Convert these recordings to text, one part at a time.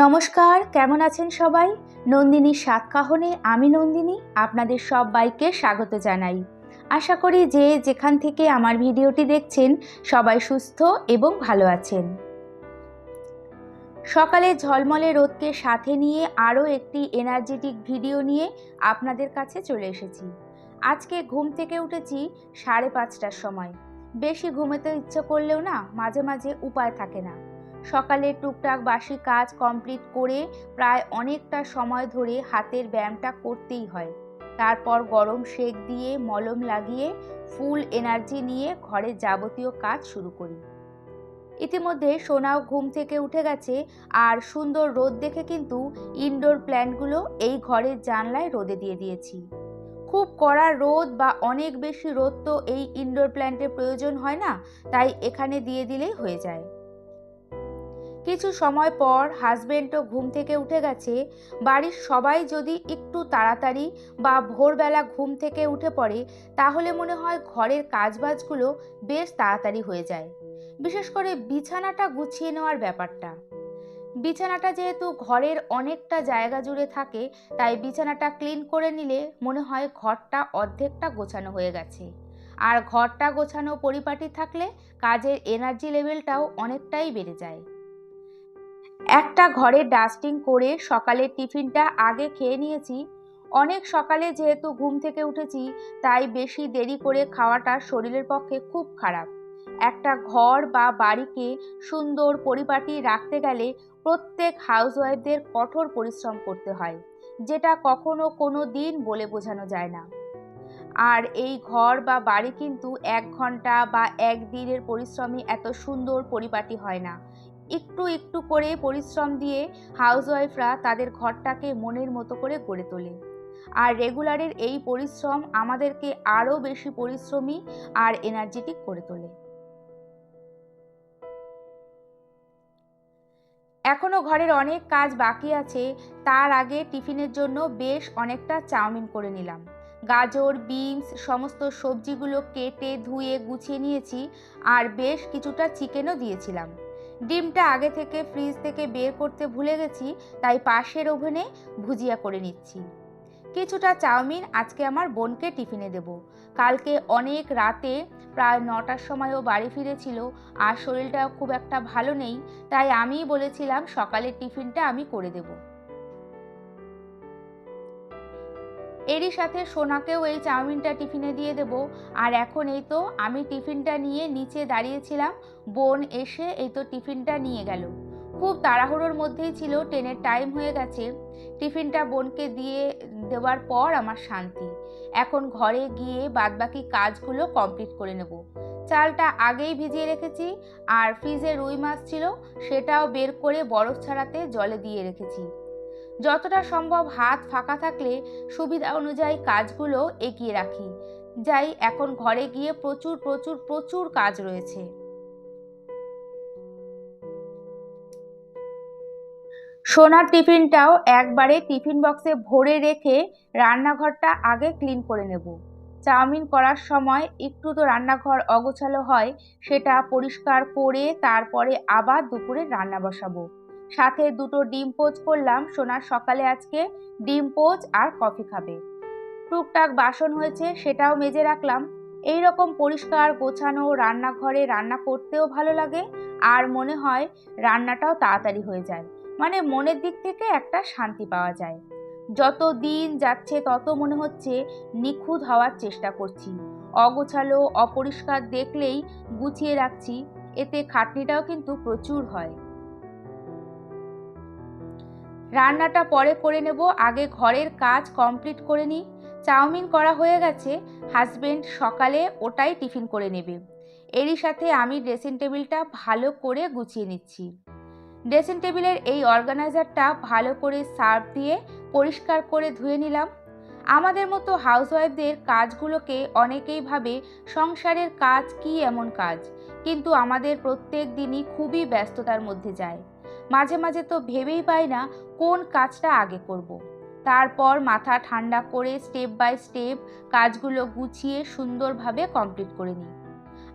নমস্কার, কেমন আছেন সবাই? নন্দিনীর সাতকাহনে, আমি নন্দিনী, আপনাদের সবাইকে স্বাগত জানাই। আশা করি যে যেখান থেকে আমার ভিডিওটি দেখছেন, সবাই সুস্থ এবং ভালো আছেন। সকালে ঝলমলে রোদকে সাথে নিয়ে আরও একটি এনার্জেটিক ভিডিও নিয়ে আপনাদের কাছে চলে এসেছি। আজকে ঘুম থেকে উঠেছি সাড়ে পাঁচটার সময়। বেশি ঘুমেতে ইচ্ছে করলেও না, মাঝে মাঝে উপায় থাকে না। সকালে টুকটাক বাসি কাজ কমপ্লিট করে প্রায় অনেকটা সময় ধরে হাতের ব্যায়ামটা করতেই হয়। তারপর গরম শেক দিয়ে মলম লাগিয়ে ফুল এনার্জি নিয়ে ঘরের যাবতীয় কাজ শুরু করি। ইতিমধ্যে সোনাও ঘুম থেকে উঠে গেছে আর সুন্দর রোদ দেখে কিন্তু ইনডোর প্ল্যান্টগুলো এই ঘরের জানলায় রোদে দিয়ে দিয়েছি। খুব কড়া রোদ বা অনেক বেশি রোদ তো এই ইনডোর প্ল্যান্টের প্রয়োজন হয় না, তাই এখানে দিয়ে দিলেই হয়ে যায়। কিছু সময় পর হাজবেন্ডও ঘুম থেকে উঠে গেছে। বাড়ির সবাই যদি একটু তাড়াতাড়ি বা ভোরবেলা ঘুম থেকে উঠে পড়ে, তাহলে মনে হয় ঘরের কাজবাজগুলো বেশ তাড়াতাড়ি হয়ে যায়। বিশেষ করে বিছানাটা গুছিয়ে নেওয়ার ব্যাপারটা। বিছানাটা যেহেতু ঘরের অনেকটা জায়গা জুড়ে থাকে, তাই বিছানাটা ক্লিন করে নিলে মনে হয় ঘরটা অর্ধেকটা গোছানো হয়ে গেছে। আর ঘরটা গোছানো পরিপাটি থাকলে কাজের এনার্জি লেভেলটাও অনেকটাই বেড়ে যায়। একটা ঘরে ডাস্টিং করে সকালের টিফিনটা আগে খেয়ে নিয়েছি। অনেক সকালে যেহেতু ঘুম থেকে উঠেছি, তাই বেশি দেরি করে খাওয়াটা শরীরের পক্ষে খুব খারাপ। একটা ঘর বা বাড়িকে সুন্দর পরিপাটি রাখতে গেলে প্রত্যেক হাউসওয়াইফদের কঠোর পরিশ্রম করতে হয়, যেটা কখনো কোনো দিন বলে বোঝানো যায় না। আর এই ঘর বা বাড়ি কিন্তু এক ঘণ্টা বা এক দিনের পরিশ্রমে এত সুন্দর পরিপাটি হয় না। একটু একটু করে পরিশ্রম দিয়ে হাউসওয়াইফরা তাদের ঘরটাকে মনের মতো করে গড়ে তোলে। আর রেগুলারের এই পরিশ্রম আমাদেরকে আরও বেশি পরিশ্রমী আর এনার্জেটিক করে তোলে। এখনও ঘরের অনেক কাজ বাকি আছে, তার আগে টিফিনের জন্য বেশ অনেকটা চাউমিন করে নিলাম। গাজর, বিনস, সমস্ত সবজিগুলো কেটে ধুয়ে গুছিয়ে নিয়েছি, আর বেশ কিছুটা চিকেনও দিয়েছিলাম। ডিমটা আগে থেকে ফ্রিজ থেকে বের করতে ভুলে গেছি, তাই পাশের ওভেনে ভুজিয়া করে নিচ্ছি। কিছুটা চাউমিন আজকে আমার বোনকে টিফিনে দেব। কালকে অনেক রাতে প্রায় নটার সময়ও বাড়ি ফিরেছিল, আর শরীরটা খুব একটা ভালো নেই, তাই আমিই বলেছিলাম সকালের টিফিনটা আমি করে দেবো। এরই সাথে সোনাকেও এই চাউমিনটা টিফিনে দিয়ে দেবো। আর এখন এই তো আমি টিফিনটা নিয়ে নিচে দাঁড়িয়েছিলাম, বোন এসে এই তো টিফিনটা নিয়ে গেল। খুব তাড়াহুড়োর মধ্যেই ছিল, ট্রেনের টাইম হয়ে গেছে। টিফিনটা বোনকে দিয়ে দেওয়ার পর আমার শান্তি। এখন ঘরে গিয়ে বাদবাকি কাজগুলো কমপ্লিট করে নেব। চালটা আগেই ভিজিয়ে রেখেছি, আর ফ্রিজে রুই মাছ ছিল, সেটাও বের করে বরফ ছাড়াতে জলে দিয়ে রেখেছি। যতটা সম্ভব হাত ফাঁকা থাকলে সুবিধা অনুযায়ী কাজগুলো এগিয়ে রাখি। যাই, এখন ঘরে গিয়ে প্রচুর প্রচুর প্রচুর কাজ রয়েছে। সোনার টিফিনটাও একবারে টিফিন বক্সে ভরে রেখে রান্নাঘরটা আগে ক্লিন করে নেব। চাউমিন করার সময় একটু তো রান্নাঘর অগোছালো হয়, সেটা পরিষ্কার করে তারপরে আবার দুপুরে রান্না বসাবো। সাথে দুটো ডিম পোচ করলাম। সোনার সকালে আজকে ডিম পোচ আর কফি খাবে। টুকটাক বাসন হয়েছে, সেটাও মেজে রাখলাম। এই রকম পরিষ্কার গোছানো রান্নাঘরে রান্না করতেও ভালো লাগে। আর মনে হয় রান্নাটাও তাড়াতাড়ি হয়ে যায়। মানে মনের দিক থেকে একটা শান্তি পাওয়া যায়। যত দিন যাচ্ছে, তত মনে হচ্ছে নিখুঁত হওয়ার চেষ্টা করছি। অগোছালো, অপরিষ্কার দেখলেই গুছিয়ে রাখছি। এতে খাটনিটাও কিন্তু প্রচুর হয়। রান্নাটা পরে করে নেব, আগে ঘরের কাজ কমপ্লিট করে নিই। চাউমিন করা হয়ে গেছে হাজবেন্ড সকালে ওটাই টিফিন করে নেবে। এরই সাথে আমি ড্রেসিং টেবিলটা ভালো করে গুছিয়ে নিচ্ছি। ড্রেসিং টেবিলের এই অর্গানাইজারটা ভালো করে সার্ফ দিয়ে পরিষ্কার করে ধুয়ে নিলাম। আমাদের মতো হাউসওয়াইফদের কাজগুলোকে অনেকেই ভাবে সংসারের কাজ কি এমন কাজ? কিন্তু আমাদের প্রত্যেক দিনই খুবই ব্যস্ততার মধ্যে যায়। মাঝে মাঝে তো ভেবেই পাই না কোন কাজটা আগে করব। তারপর মাথা ঠান্ডা করে স্টেপ বাই স্টেপ কাজগুলো গুছিয়ে সুন্দরভাবে কমপ্লিট করে নিই।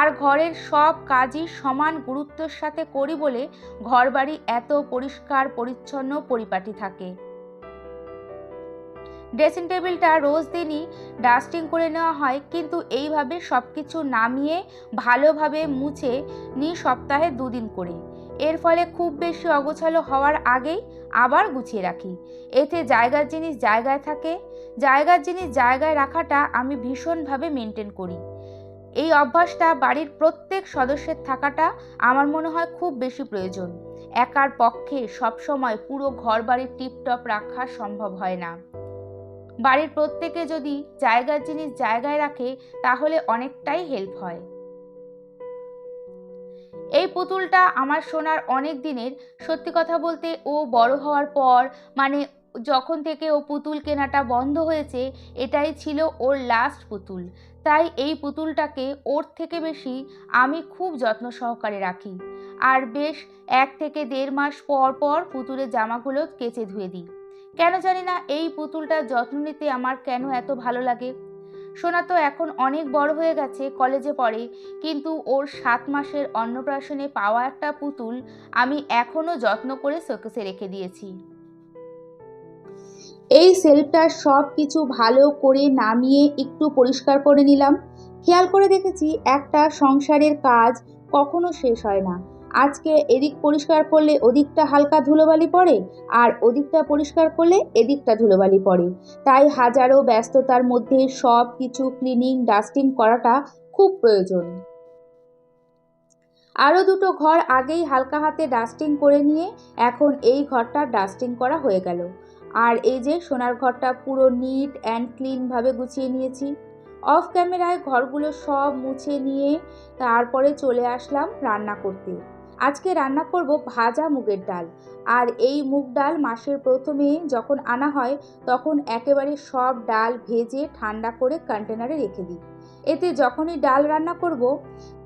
আর ঘরের সব কাজই সমান গুরুত্বের সাথে করি বলে ঘরবাড়ি এত পরিষ্কার, পরিচ্ছন্ন, পরিপাটি থাকে। ড্রেসিং টেবিলটা রোজ দিনই ডাস্টিং করে নেওয়া হয়, কিন্তু এইভাবে সব কিছু নামিয়ে ভালোভাবে মুছে নিই সপ্তাহে দুদিন করে। এর ফলে খুব বেশি অগোছালো হওয়ার আগেই আবার গুছিয়ে রাখি। এতে জায়গার জিনিস জায়গায় থাকে। জায়গার জিনিস জায়গায় রাখাটা আমি ভীষণভাবে মেনটেন করি। এই অভ্যাসটা বাড়ির প্রত্যেক সদস্যের থাকাটা আমার মনে হয় খুব বেশি প্রয়োজন। একার পক্ষে সবসময় পুরো ঘর বাড়ির টিপটপ রাখা সম্ভব হয় না। বাড়ির প্রত্যেকে যদি জায়গার জিনিস জায়গায় রাখে, তাহলে অনেকটাই হেল্প হয়। এই পুতুলটা আমার শোনার অনেক দিনের। সত্যি কথা বলতে ও বড় হওয়ার পর মানে যখন থেকে ও পুতুল কেনাটা বন্ধ হয়েছে, এটাই ছিল ওর লাস্ট পুতুল। তাই এই পুতুলটাকে ওর থেকে বেশি আমি খুব যত্ন সহকারে রাখি। আর বেশ এক থেকে দেড় মাস পর পর পুতুলের জামাগুলো কেচে ধুয়ে দিই। কেন জানি না এই পুতুলটার যত্ন নিতে আমার কেন এত ভালো লাগে? সোনা তো এখন অনেক বড় হয়ে গেছে কলেজে পড়ে, কিন্তু ওর সাত মাসের অন্নপ্রাশনে পাওয়া একটা পুতুল আমি এখনও যত্ন করে শোকেসে রেখে দিয়েছি। এই সেলফটার সব কিছু ভালো করে নামিয়ে একটু পরিষ্কার করে নিলাম। খেয়াল করে দেখেছি একটা সংসারের কাজ কখনো শেষ হয় না। আজকে এদিক পরিষ্কার করলে ওদিকটা হালকা ধুলোবালি পড়ে, আর ওদিকটা পরিষ্কার করলে এদিকটা ধুলোবালি পড়ে। তাই হাজারো ব্যস্ততার মধ্যে সব কিছু ক্লিনিং ডাস্টিং করাটা খুব প্রয়োজন। আরও দুটো ঘর আগেই হালকা হাতে ডাস্টিং করে নিয়ে এখন এই ঘরটা ডাস্টিং করা হয়ে গেল। আর এই যে সোনার ঘরটা পুরো নিট অ্যান্ড ক্লিনভাবে গুছিয়ে নিয়েছি। অফ ক্যামেরায় ঘরগুলো সব মুছে নিয়ে তারপরে চলে আসলাম রান্না করতে। আজকে রান্না করব ভাজা মুগের ডাল। আর এই মুগ ডাল মাসের প্রথমে যখন আনা হয়, তখন একেবারে সব ডাল ভেজে ঠান্ডা করে কন্টেনারে রেখে দিই। এতে যখনই ডাল রান্না করব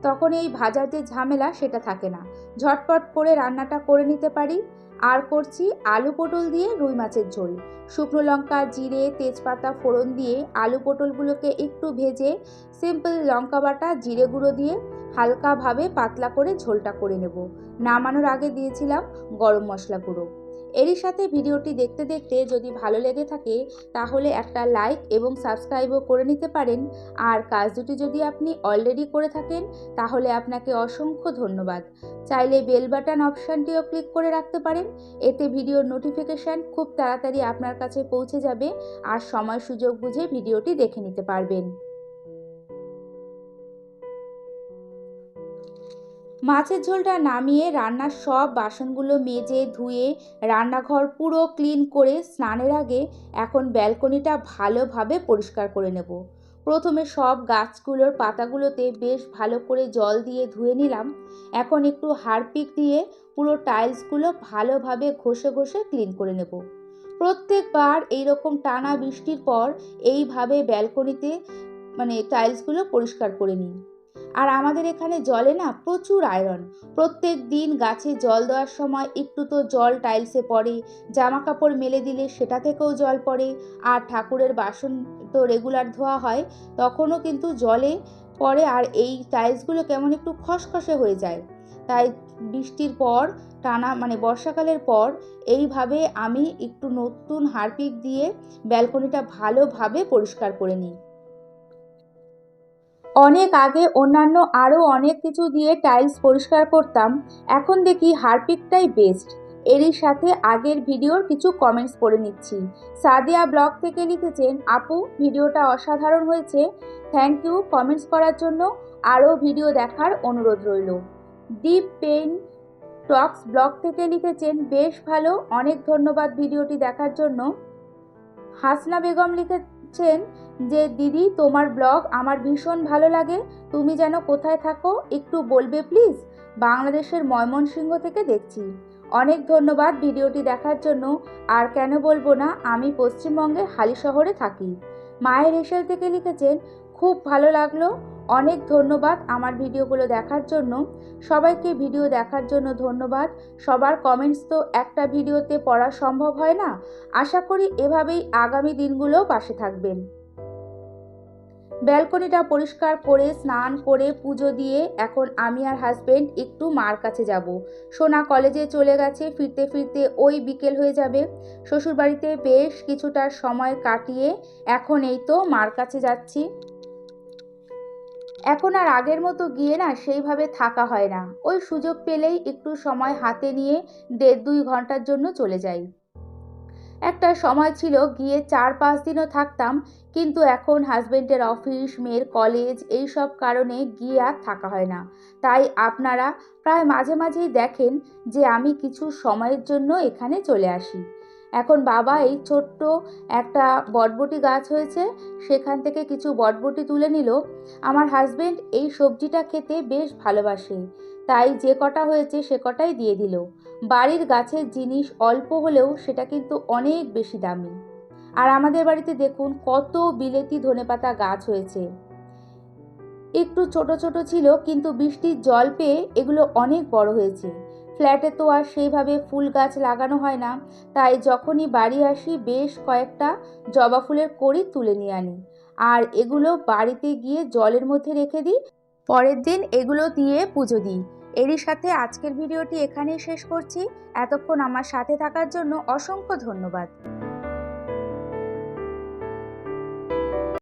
তখন এই ভাজার যে ঝামেলা সেটা থাকে না। ঝটপট করে রান্নাটা করে নিতে পারি। আর করছি আলু পটল দিয়ে রুই মাছের ঝোল। শুকনো লঙ্কা, জিরে, তেজপাতা, ফোড়ন দিয়ে আলু পটলগুলোকে একটু ভেজে সিম্পল লঙ্কা বাটা, জিরে গুঁড়ো দিয়ে হালকাভাবে পাতলা করে ঝোলটা করে নেব। নামানোর আগে দিয়েছিলাম গরম মশলা গুঁড়ো। এরই সাথে ভিডিওটি দেখতে দেখতে যদি ভালো লেগে থাকে, তাহলে একটা লাইক এবং সাবস্ক্রাইবও করে নিতে পারেন। আর কাজ দুটি যদি আপনি অলরেডি করে থাকেন, তাহলে আপনাকে অসংখ্য ধন্যবাদ। চাইলে বেল বাটন অপশানটিও ক্লিক করে রাখতে পারেন। এতে ভিডিওর নোটিফিকেশান খুব তাড়াতাড়ি আপনার কাছে পৌঁছে যাবে। আর সময় সুযোগ বুঝে ভিডিওটি দেখে নিতে পারবেন। মাছের ঝোলটা নামিয়ে রান্নার সব বাসনগুলো মেজে ধুয়ে রান্নাঘর পুরো ক্লিন করে স্নানের আগে এখন ব্যালকনিটা ভালোভাবে পরিষ্কার করে নেব। প্রথমে সব গাছগুলোর পাতাগুলোতে বেশ ভালো করে জল দিয়ে ধুয়ে নিলাম। এখন একটু হারপিক দিয়ে পুরো টাইলসগুলো ভালোভাবে ঘষে ঘষে ক্লিন করে নেব। প্রত্যেকবার এইরকম টানা বৃষ্টির পর এইভাবে ব্যালকনিতে মানে টাইলসগুলো পরিষ্কার করে নিই। আর আমাদের এখানে জলে না প্রচুর আয়রন প্রত্যেক দিন গাছে জল দেওয়ার সময় একটু তো জল টাইলসে পড়ে জামা কাপড় মেলে দিলে সেটা থেকেও জল পড়ে। আর ঠাকুরের বাসন তো রেগুলার ধোয়া হয়, তখনও কিন্তু জলে পড়ে আর এই টাইলসগুলো কেমন একটু খসখসে হয়ে যায়। তাই বৃষ্টির পর, টানা মানে বর্ষাকালের পর, এইভাবে আমি একটু নতুন হারপিক দিয়ে ব্যালকনিটা ভালোভাবে পরিষ্কার করে নিই। অনেক আগে অন্যান্য আরও অনেক কিছু দিয়ে টাইলস পরিষ্কার করতাম, এখন দেখি হারপিকটাই বেস্ট। এরই সাথে আগের ভিডিওর কিছু কমেন্টস পড়ে নিচ্ছি। সাদিয়া ব্লগ থেকে লিখেছেন, আপু, ভিডিওটা অসাধারণ হয়েছে। থ্যাংক ইউ কমেন্টস করার জন্য। আরও ভিডিও দেখার অনুরোধ রইল। ডিপ পেন টক্স ব্লগ থেকে লিখেছেন, বেশ ভালো, অনেক ধন্যবাদ ভিডিওটি দেখার জন্য। হাসনা বেগম লিখেছেন যে, দিদি, তোমার ব্লগ আমার ভীষণ ভালো লাগে। তুমি যেন কোথায় থাকো, একটু বলবে প্লিজ? বাংলাদেশের ময়মনসিংহ থেকে দেখছি। অনেক ধন্যবাদ ভিডিওটি দেখার জন্য। আর কেন বলব না, আমি পশ্চিমবঙ্গের হালি শহরে থাকি। মায়ের হেসেল থেকে লিখেছেন, খুব ভালো লাগল। অনেক ধন্যবাদ আমার ভিডিওগুলো দেখার জন্য। সবাইকে ভিডিও দেখার জন্য ধন্যবাদ। সবার কমেন্টস তো একটা ভিডিওতে পড়া সম্ভব হয় না। আশা করি এভাবেই আগামী দিনগুলো পাশে থাকবেন। ব্যালকনিটা পরিষ্কার করে, স্নান করে, পুজো দিয়ে এখন আমি আর হাজবেন্ড একটু মার কাছে যাব। সোনা কলেজে চলে গেছে, ফিরতে ফিরতে ওই বিকেল হয়ে যাবে। শ্বশুরবাড়িতে বেশ কিছুটা সময় কাটিয়ে এখন এই তো মার কাছে যাচ্ছি। এখন আর আগের মতো গিয়ে না সেইভাবে থাকা হয় না। ওই সুযোগ পেলেই একটু সময় হাতে নিয়ে দেড় দুই ঘণ্টার জন্য চলে যাই। একটা সময় ছিল গিয়ে চার পাঁচ দিনও থাকতাম, কিন্তু এখন হাজবেন্ডের অফিস, মেয়ের কলেজ এই সব কারণে গিয়ে আর থাকা হয় না। তাই আপনারা প্রায় মাঝে মাঝেই দেখেন যে আমি কিছু সময়ের জন্য এখানে চলে আসি। এখন বাবা এই ছোট্ট একটা বটবটি গাছ হয়েছে, সেখান থেকে কিছু বটবটি তুলে নিল। আমার হাজবেন্ড এই সবজিটা খেতে বেশ ভালোবাসে, তাই যে কটা হয়েছে সে কটাই দিয়ে দিল। বাড়ির গাছের জিনিস অল্প হলেও সেটা কিন্তু অনেক বেশি দামি। আর আমাদের বাড়িতে দেখুন কত বিলেতি ধনেপাতা গাছ হয়েছে। একটু ছোট ছোট ছিল, কিন্তু বৃষ্টির জল পেয়ে এগুলো অনেক বড় হয়েছে। ফ্ল্যাটে তো আর সেইভাবে ফুল গাছ লাগানো হয় না। তাই যখনই বাড়ি আসি, বেশ কয়েকটা জবা ফুলের কড়ি তুলে নিয়ে আনি। আর এগুলো বাড়িতে গিয়ে জলের মধ্যে রেখে দিই। পরের দিন এগুলো দিয়ে পুজো দিই। এরই সাথে আজকের ভিডিওটি এখানেই শেষ করছি। এতক্ষণ আমার সাথে থাকার জন্য অসংখ্য ধন্যবাদ।